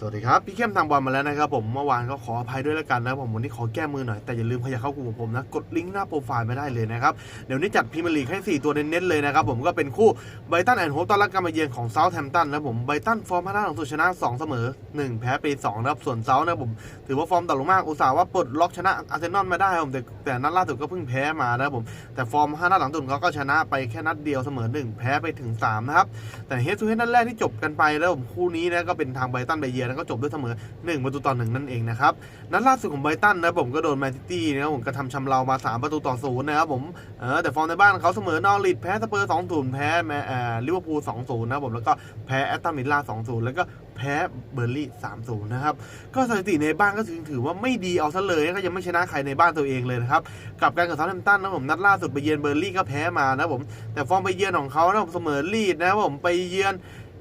สวัสดีครับ พี่เข้มทางบอลมาแล้วนะครับผมเมื่อวานก็ขออภัยด้วยแล้วกันนะผมวันนี้ขอแก้มือหน่อยแต่อย่าลืมขยับเข้ากลุ่มของผมนะกดลิงก์หน้าโปรไฟล์ไม่ได้เลยนะครับเดี๋ยวนี้จัดพรีเมียร์ลีกให้ 4 ตัวเน้นๆเลยนะครับผมก็เป็นคู่ไบตันแอนด์โฮปตอนรับการมาเยือนของเซาท์แฮมป์ตันนะผมไบตันฟอร์มพัฒนาของสุดชนะ 2 เสมอ 1 แพ้ไป2นะครับส่วนเซาท์นะผมถือว่าฟอร์มต่ำลงมากอุตส่าห์ว่าปลดล็อกชนะอาร์เซนอลมาได้ครับผมแต่แต่นัดล่าสุดก็เพิ่งแพ้มานะครับผมแต่ฟอร์ม5นัดหลังสุดเขาก็ชนะไปแค่นัดเดียวเสมอ 1 แพ้ไปถึง3นะครับแต่เฮดทูเฮดนัดแรกที่จบกันไปแล้วผมคู่นี้นะก็เป็นทางไบตันไปเยือนแล้วก็จบด้วยเสมอ1ประตูต่อหนึ่งนั่นเองนะครับนัดล่าสุดของไบรตันนะผมก็โดนแมนซิตี้นะครับผมกระทำชำเรามา 3 ประตูต่อศูนย์นะครับผมเออแต่ฟอร์มในบ้านเขาเสมอนอริดแพ้สเปอร์2 0แพ้แมเอ่อลิเวอร์พูล2 0นะครับผมแล้วก็แพ้แอตตันมิลล่า2 0แล้วก็แพ้เบอร์ลี่3 0นย์นะครับก็สถิติในบ้านก็ถือว่าไม่ดีเอาซะเลยก็ยังไม่ชนะใครในบ้านตัวเองเลยนะครับกับการกับเซาท์แฮมป์ตันนะผมนัดล่าสุดไปเยือนเบอร์ลี่ก็แพ้มานะผมแต่ฟอร์มไปเยือนของเขานะผมเสมอลีดนะผมไปเยือน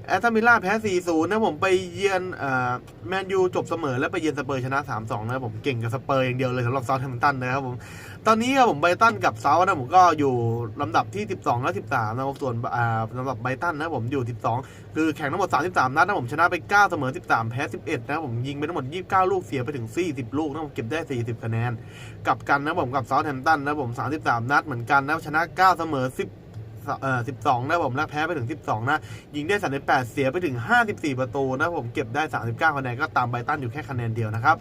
แอตตันมิลล่าแพ้ 4-0 นะผมไปเยือนแมนยูจบเสมอ แล้วไปเยือนสเปอร์ชนะ 3-2 นะผมเก่งกับสเปอร์อย่างเดียวเลยสำหรับเซาท์แฮมป์ตันนะครับผม ตอนนี้ครับผมไบตันกับเซาท์นะผมก็อยู่ลำดับที่ 12 และ 13 นะครับส่วนอ่าสำหรับไบตันนะผมอยู่ 12 คือแข่งทั้งหมด 33 นัดนะผมชนะไป 9 เสมอ 13 แพ้ 11 นะผมยิงไปทั้งหมด 29 ลูกเสียไปถึง 40 ลูกนะผมเก็บได้ 40 คะแนนกลับกันนะผมกับเซาท์แฮมป์ตันนะผม 33 นัดเหมือนกันนะชนะ 9 เสมอ 10 เอ่อ12 นะผมแล้วแพ้ไปถึง 12 นะ ยิงได้ 38 เสียไปถึง 54 ประตูนะผมเก็บได้ 39 คะแนนก็ตามไบตันอยู่แค่คะแนนเดียวนะครับ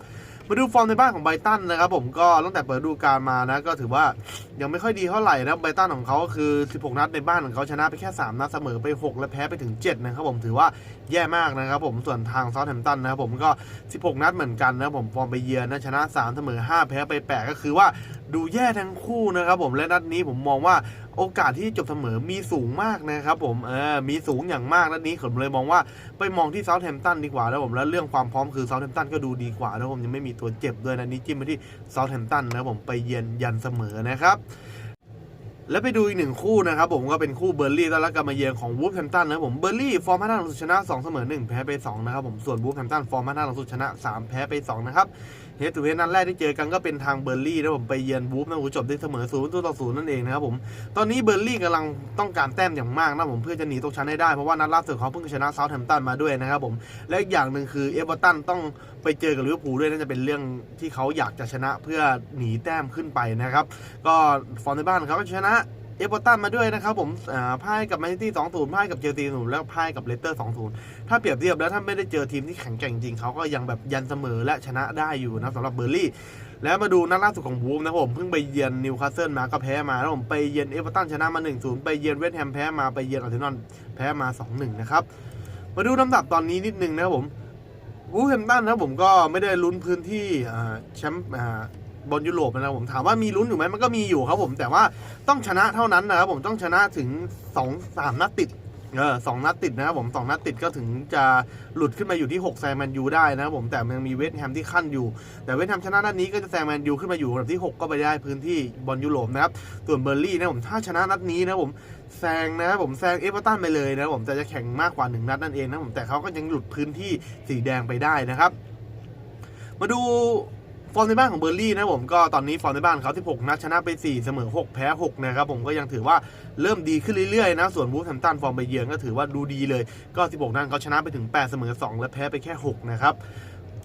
มาดูฟอร์มในบ้านของไบตันนะครับผมก็ตั้งแต่เปิดดูกาลมานะก็ถือว่ายังไม่ค่อยดีเท่าไหร่นะไบตันของเขาคือ 16 นัดในบ้านของเขาชนะไปแค่ 3 นัดเสมอไป 6 และแพ้ไปถึง 7 นะครับผมถือว่าแย่มากนะครับผมส่วนทางซาท์แฮมตันนะครับผมก็ 16 นัดเหมือนกันนะผมฟอร์มไปเยือนนะชนะ 3 เสมอ 5 แพ้ไป 8 ก็คือว่าดูแย่ทั้งคู่นะครับผมและนัดนี้ผมมองว่าโอกาสที่จบเสมอมีสูงมากนะครับผมเออมีสูงอย่างมากนัดนี้ผมเลยมองว่าไปมองที่เซาท์แฮมป์ตันดีกว่าแล้วผมแล้วเรื่องความพร้อมคือเซาท์แฮมป์ตันก็ดูดีกว่าแล้วผมยังไม่มีตัวเจ็บด้วยนัดนี้จิ้มไปที่เซาท์แฮมป์ตันนะครับผมไปเยือนยันเสมอนะครับแล้วไปดูอีกหนึ่งคู่นะครับผมก็เป็นคู่เบอร์ลี่ต้อนรับการมาเยือนของวูฟแฮมตันนะครับผมเบอร์ลี่ฟอร์มพัฒนาหลังสุดชนะ2เสมอ1แพ้ไป2นะครับผมส่วนวูฟแฮมตันฟอร์มพัฒนาหลังสุดชนะ 3 แพ้ไป2นะครับเฮดทูเฮดนัดแรกที่เจอกันก็เป็นทางเบอร์ลี่นะผมไปเยือนวูฟนะผมจบได้เสมอ0ต่อ0นั่นเองนะครับผมตอนนี้เบอร์ลี่กำลังต้องการแต้มอย่างมากนะผมเพื่อจะหนีตกชั้นให้ได้เพราะว่านัดล่าสุดเขาเพิ่งชนะเซาท์แฮมป์ตันมาด้วยนะครับผมและอีกอย่างหนึ่งคือเอเวอร์ตันต้องไปเจอกับลิเวอร์พูลด้วยน่าจะเป็นเรื่องที่เขาอยากจะชนะเพื่อหนีแต้มขึ้นไปนะครับก็ฟอร์มในบ้านเขาก็ชนะ เอเวอร์ตันมาด้วยนะครับผมอ่าพ่ายกับแมนซิตี้2-0พ่ายกับเชลซี0แล้วพ่ายกับเลสเตอร์2-0ถ้าเปรียบเทียบแล้วถ้าไม่ได้เจอทีมที่แข็งแกร่งจริงเขาก็ยังแบบยันเสมอและชนะได้อยู่นะสำหรับเบอร์ลี่ แล้วมาดูนัดล่าสุดของวูฟนะผมเพิ่งไปเยือนนิวคาสเซิลมาก็แพ้มาแล้วผมไปเยือนเอเวอร์ตันชนะมา1-0ไปเยือนเวสต์แฮมแพ้มาไปเยือนอาร์เซนอลแพ้มา2-1นะครับมาดูลำดับตอนนี้นิดนึงนะครับผมวูแฮมตันนะผมก็ไม่ได้ลุ้นพื้นที่แชมป์ บอลยุโรปนะครับผมถามว่ามีลุ้นอยู่ไหมมันก็มีอยู่ครับผมแต่ว่าต้องชนะเท่านั้นนะครับผมต้องชนะถึง2 3นัดติดเออสองนัดติดนะครับผมสองนัดติดก็ถึงจะหลุดขึ้นมาอยู่ที่ 6 แซงแมนยูได้นะครับผมแต่ยังมีเวสต์แฮมที่ขั้นอยู่ แต่เวสต์แฮมชนะนัดนี้ก็จะแซงแมนยูขึ้นมาอยู่อันดับที่ 6 ก็ไปได้พื้นที่บอลยุโรปนะครับส่วนเบอร์ลี่นะผมถ้าชนะนัดนี้นะผมแซงนะครับผมแซงเอเวอร์ตันไปเลยนะครับผมแต่จะแข่งมากกว่า 1 นัดนั่นเองนะผมแต่เขาก็ยังหลุดพื้นที่สีแดงไปได้นะครับ มาดู ฟอร์มในบ้านของเบอร์ลี่นะผมก็ตอนนี้ฟอร์มในบ้านเขา16 นัดชนะไป 4 เสมอ 6 แพ้ 6 นะครับผมก็ยังถือว่าเริ่มดีขึ้นเรื่อยๆนะ ส่วนวูฟแฮมตันฟอร์มไปเยือนก็ถือว่าดูดีเลย ก็ 16 นัดเขาชนะไปถึง 8 เสมอ 2 และแพ้ไปแค่ 6 นะครับ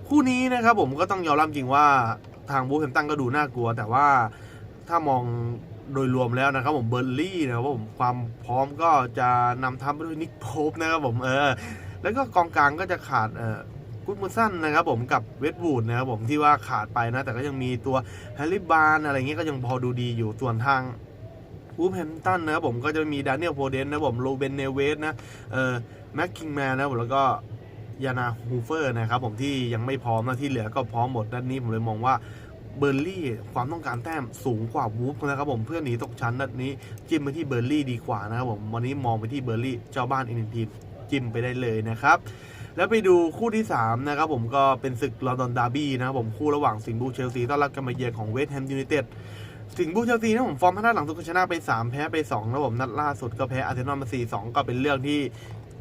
คู่นี้นะครับผมก็ต้องยอมรับจริงว่าทางวูฟแฮมตันก็ดูน่ากลัว แต่ว่าถ้ามองโดยรวมแล้วนะครับผมเบอร์ลี่นะครับผมความพร้อมก็จะนำทัพไปด้วยนิกโพปนะครับผมเออแล้วก็กองกลางก็จะขาดเออ กุดมุสันนะครับผมกับเวสต์วูดนะครับผมที่ว่าขาดไปนะ แต่ก็ยังมีตัวแฮร์รี่บานอะไรเงี้ยก็ยังพอดูดีอยู่ส่วนทางวูฟแฮมตันนะครับผมก็จะมีดานิเอลโพเดนนะผมโรเบนเนเวสนะเอ่อแม็กคิงแมนนะผมแล้วก็ยานาฮูเฟอร์นะครับผมที่ยังไม่พร้อมนะที่เหลือก็พร้อมหมดด้านนี้ผมเลยมองว่าเบอร์ลี่ความต้องการแต้มสูงกว่าวูฟนะครับผมเพื่อหนีตกชั้นนัดนี้จิ้มไปที่เบอร์ลี่ดีกว่านะครับผมวันนี้มองไปที่เบอร์ลี่เจ้าบ้านอีกหนึ่งทีมจิ้มไปได้เลยนะครับ แล้วไปดูคู่ที่ 3 นะครับผมก็เป็นศึกลอนดอนดาร์บี้นะครับผมคู่ระหว่างสิงห์บูเชลซีต้อนรับกันมาเยือนของเวสต์แฮมยูไนเต็ดสิงห์บูเชลซีนะผมฟอร์มท่าหลังสุดชนะไป 3 แพ้ไป2นะผมนัดล่าสุดก็แพ้อาร์เซนอลมา4-2 ก็เป็นเรื่องที่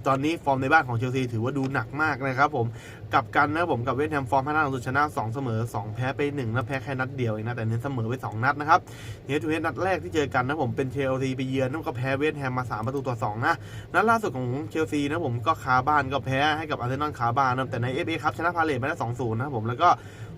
ตอนนี้ฟอร์มในบ้านของเชลซีถือว่าดูหนักมากนะครับผมกับกันนะผมกับเวสต์แฮมฟอร์มพัฒนาสุดชนะ2เสมอ 2 แพ้ไป1แล้วแพ้แค่นัดเดียวเองนะแต่เน้นเสมอไป 2 นัดนะครับเฮดทูเฮดนัดแรกที่เจอกันนะผมเป็นเชลซีไปเยือนนั่นก็แพ้เวสต์แฮมมา 3 ประตูต่อ2นะนัดล่าสุดของเชลซีนะผมก็คาบ้านก็แพ้ให้กับอาร์เซนอลคาบ้านนะแต่ในเอฟเอครับชนะพาเลตมาได้2-0นะผมแล้วก็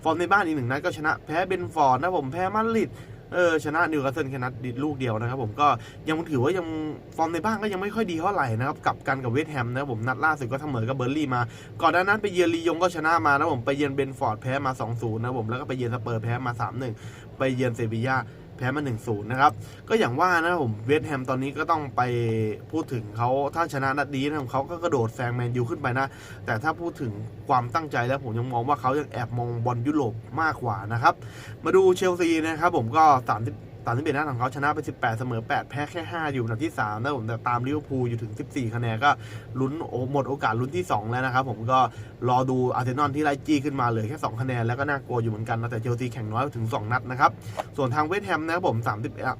ฟอร์มในบ้านอีกหนึ่งนัดก็ชนะแพ้เบนฟอร์ดนะผมแพ้มาดริด เออชนะนิวคาสเซิลแค่นัดลูกเดียวนะครับผมก็ยังถือว่ายังฟอร์มในบ้านก็ยังไม่ค่อยดีเท่าไหร่นะครับกับกันกับเวสต์แฮมนะครับผมนัดล่าสุดก็เสมอกับเบอร์ลี่มา ก่อนหน้านั้นไปเยือนลียงก็ชนะมานะผมไปเยือนเบนฟอร์ดแพ้มา 2-0 นะผมแล้วก็ไปเยือนสเปอร์แพ้มา 3-1 ไปเยือนเซบียา พ้มา 1-0 นะครับ ก็อย่างว่านะผมเวสต์แฮมตอนนี้ก็ต้องไปพูดถึงเขาถ้าชนะนัดนี้นะเขาก็กระโดดแซงแมนยูขึ้นไปนะ แต่ถ้าพูดถึงความตั้งใจแล้วผมยังมองว่าเขายังแอบมองบอลยุโรปมากกว่านะครับ มาดูเชลซีนะครับผมก็ 30 ตามที่เป็นหน้าของเขาชนะไป18เสมอ8แพ้แค่5อยู่อันดับที่3นะผมแต่ตามลิเวอร์พูลอยู่ถึง14คะแนนก็ลุ้นหมดโอกาสลุ้นที่2แล้วนะครับผมก็รอดูอาร์เซนอลที่ไล่จี้ขึ้นมาเหลือแค่2คะแนนแล้วก็น่ากลัวอยู่เหมือนกันนะแต่เชลซีแข่งน้อยถึง2นัดนะครับส่วนทางเวสต์แฮมนะครับผม30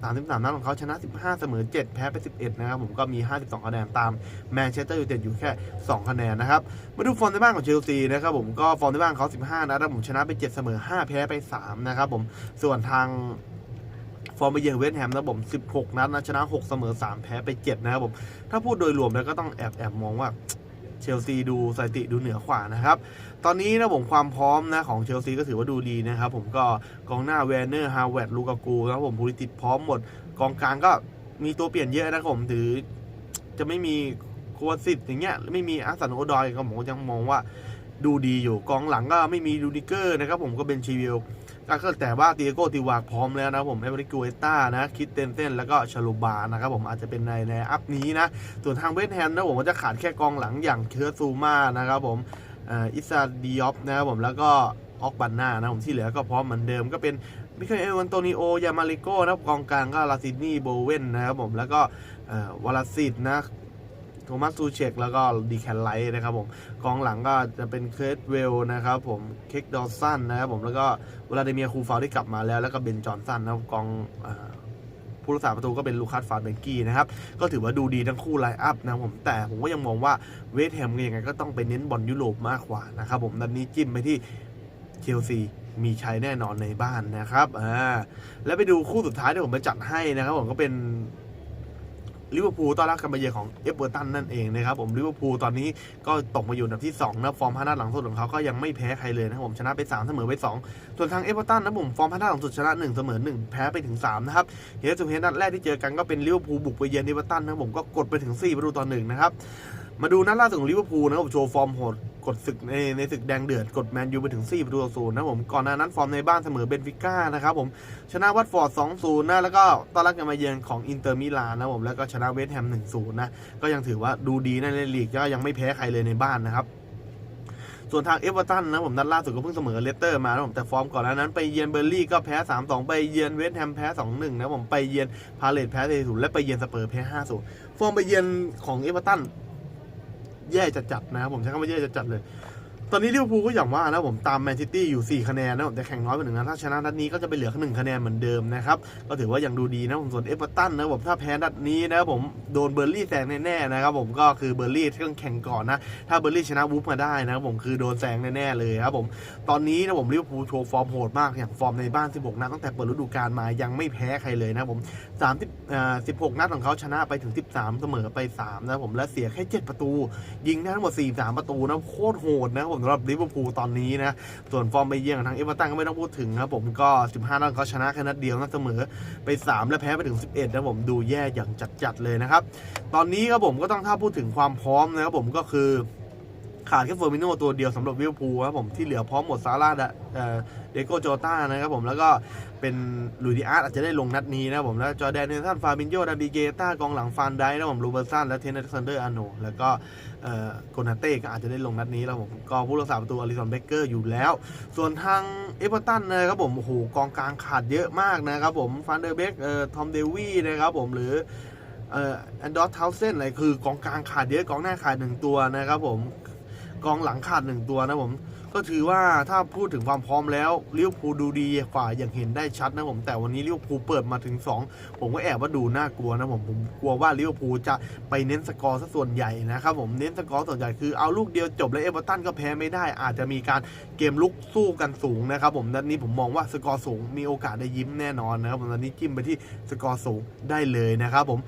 33นัดของเขาชนะ15เสมอ7แพ้ไป11นะครับผมก็มี52คะแนนตามแมนเชสเตอร์ยูไนเต็ดอยู่แค่2คะแนนนะครับมาดูฟอร์มในบ้านของเชลซีนะครับผมก็ฟอร์มในบ้านเขา15นัดนะผมชนะไป7เสมอ5แพ้ไป3นะครับผมส่วนทาง ฟอร์มไปเยือนเวสต์แฮมนะผม 16 นัดนะชนะ 6 เสมอ 3 แพ้ไป 7 นะครับผม ถ้าพูดโดยรวมแล้วก็ต้องแอบแอบมองว่าเชลซีดูสถิติดูเหนือกว่านะครับ ตอนนี้นะผมความพร้อมนะของเชลซีก็ถือว่าดูดีนะครับ ผมก็กองหน้าแวนเนอร์ฮาวเวิร์ดลูกากูนะครับผมพูลิติดพร้อมหมด กองกลางก็มีตัวเปลี่ยนเยอะนะครับผมถือจะไม่มีโควสิตอย่างเงี้ยไม่มีอาสันโอดอยก็ผมยังมองว่าดูดีอยู่กองหลังก็ไม่มีดูดิเกอร์นะครับผมก็เป็นชีวิล ก็แต่ว่าเตียโกติวากพร้อมแล้วนะผมเอเวอริกูเอต้านะคิดเตนเต้นแล้วก็ชาลูบานะครับผมอาจจะเป็นในในอัพนี้นะ ส่วนทางเวสแฮมนะผมก็จะขาดแค่กองหลังอย่างเคิร์ซูมานะครับผมอิซาดิออฟนะครับผมแล้วก็ออกบันนานะผมที่เหลือก็พร้อมเหมือนเดิมก็เป็นมิเคเอลันโตนิโอยามาริโกนะกองกลางก็ลาซินี่โบเวนนะครับผมแล้วก็วาลาซิดนะ โทมัสซูเชกแล้วก็ดีแคนไลท์นะครับผมกองหลังก็จะเป็นเครดเวลนะครับผมเคกดอสันนะครับผมแล้วก็เวลาดิเมียคูฟาวที่กลับมาแล้ว แล้วก็เบนจอนสันนะครับกองผู้รักษาประตูก็เป็นลูคัสฟาร์เบนกี้นะครับ ก็ถือว่าดูดีทั้งคู่ไลน์อัพนะครับผม แต่ผมก็ยังมองว่าเวสต์แฮมยังไงก็ต้องไปเน้นบอลยุโรปมากกว่านะครับผมนัดนี้จิ้มไปที่เชลซีมีชัยแน่นอนในบ้านนะครับอ่าแล้วไปดูคู่สุดท้ายที่ผมมาจัดให้นะครับผมก็เป็น ลิเวอร์พูลต้อนรับการมาเยือนของเอฟเวอร์ตันนั่นเองนะครับผมลิเวอร์พูลตอนนี้ก็ตกมาอยู่อันดับที่2นะฟอร์มพัฒนาหลังสุดของเขาก็ยังไม่แพ้ใครเลยนะผมชนะไป 3 เสมอไป 2 ส่วนทางเอฟเวอร์ตันนะผมฟอร์มพัฒนาหลังสุดชนะ 1 เสมอ 1 แพ้ไปถึง 3 นะครับเฮสตูเฮดนัดแรกที่เจอกันก็เป็นลิเวอร์พูลบุกไปเยือนเอฟเวอร์ตันนะผมก็กดไปถึง4ประตูต่อหนึ่งนะครับมาดูนัดล่าสุดของลิเวอร์พูลนะครับผมโชว์ฟอร์มโหด กดศึกในในศึกแดงเดือดกดแมนยูไปถึง 4 ประตูต่อศูนย์นะผม ก่อนหน้านั้นฟอร์มในบ้านเสมอเบนฟิก้านะครับผม ชนะวัตฟอร์ด 2-0 นะ แล้วก็ต้อนรับกันมาเยือนของอินเตอร์มิลานนะผม แล้วก็ชนะเวสต์แฮม 1-0 นะ ก็ยังถือว่าดูดีนะในลีกก็ยังไม่แพ้ใครเลยในบ้านนะครับส่วนทางเอเวอร์ตันนะผมนัดล่าสุดก็เพิ่งเสมอเลสเตอร์มานะผมแต่ฟอร์มก่อนหน้านั้นไปเยือนเบอร์ลี่ก็แพ้ 3-2 ไปเยือนเวสต์แฮมแพ้ 2-1 นะผมไปเยือนพาเลตแพ้4-0และไปเยือนสเปอร์แพ้ 5-0 ฟอร์มไปเยือนของเอเวอร์ตัน แย่จัดๆนะครับผมใช้คำว่าแย่จัดๆเลย ตอนนี้ลิเวอร์พูลก็อย่างว่านะผมตามแมนซิตี้อยู่ 4 คะแนนนะผมแต่แข่งน้อยกว่าหนึ่งนะถ้าชนะนัดนี้ก็จะไปเหลือแค่หนึ่งคะแนนเหมือนเดิมนะครับก็ถือว่ายังดูดีนะผมส่วนเอเวอร์ตันนะผมถ้าแพ้นัดนี้นะผมโดนเบอร์ลี่แซงแน่ๆนะครับผมก็คือเบอร์ลี่ต้องแข่งก่อนนะถ้าเบอร์ลี่ชนะวูฟมาได้นะครับผมคือโดนแซงแน่ๆเลยครับผมตอนนี้นะผมลิเวอร์พูลโชว์ฟอร์มโหดมากอย่างฟอร์มในบ้าน 16 นัดตั้งแต่เปิดฤดูกาลมายังไม่แพ้ใครเลยนะผม30เอ่อ16 นัดของเขาชนะไปถึง 13 เสมอไป3นะผมและเสียแค่ 7 ประตู ยิงได้ทั้งหมด 43 ประตูนะโคตรโหดนะผมสำหรับลิเวอร์พูลตอนนี้นะ ส่วนฟอร์มไปเยี่ยงทางเอเวอร์ตันก็ไม่ต้องพูดถึงครับผมก็ 15นัดเขาชนะแค่นัดเดียวนัดเสมอไป 3 และแพ้ไปถึง 11นะผมดูแย่อย่างจัดๆเลยนะครับ ตอนนี้ครับผมก็ต้องถ้าพูดถึงความพร้อมนะครับผมก็คือ ขาดแค่เฟอร์มิโนตัวเดียวสำหรับลิเวอร์พูครับผมที่เหลือพร้อมหมดซาร่าดะเดโกโจต้านะครับผมแล้วก็เป็นลุยดิอาร์อาจจะได้ลงนัดนี้นะครับผมแล้วจอแดนเนลสันฟาบินโยดาบิเกต้ากองหลังฟานไดนะครับผมรูเบอร์สันและเทนเนอร์ซันเดอร์อาโนแล้วก็เอ่อโกนาเต้ก็อาจจะได้ลงนัดนี้แล้วผมก็ผู้รักษาประตูอลิสันเบเกอร์อยู่แล้ว ส่วนทางเอเวอร์ตันนะครับผมโอ้โหกองกลางขาดเยอะมากนะครับผมฟานเดอร์เบกเอ่อทอมเดวี่นะครับผมหรือเอ่อแอนดอร์เทาเซนอะไรคือกองกลางขาดเยอะกองหน้าขาดหนึ่งตัวนะครับผม กองหลังขาดหนึ่งตัวนะผม ก็ถือว่าถ้าพูดถึงความพร้อมแล้วลิเวอร์พูลดูดีกว่าอย่างเห็นได้ชัดนะผม แต่วันนี้ลิเวอร์พูลเปิดมาถึง 2 ผมก็แอบว่าดูน่ากลัวนะผมผมกลัวว่าลิเวอร์พูลจะไปเน้นสกอร์ซะส่วนใหญ่นะครับผมเน้นสกอร์ส่วนใหญ่คือเอาลูกเดียวจบแล้วเอเวอร์ตันก็แพ้ไม่ได้ อาจจะมีการเกมลุกสู้กันสูงนะครับผมนัดนี้ผมมองว่าสกอร์สูงมีโอกาสได้ยิ้มแน่นอนนะครับผมตอนนี้จิ้มไปที่สกอร์สูงได้เลยนะครับผม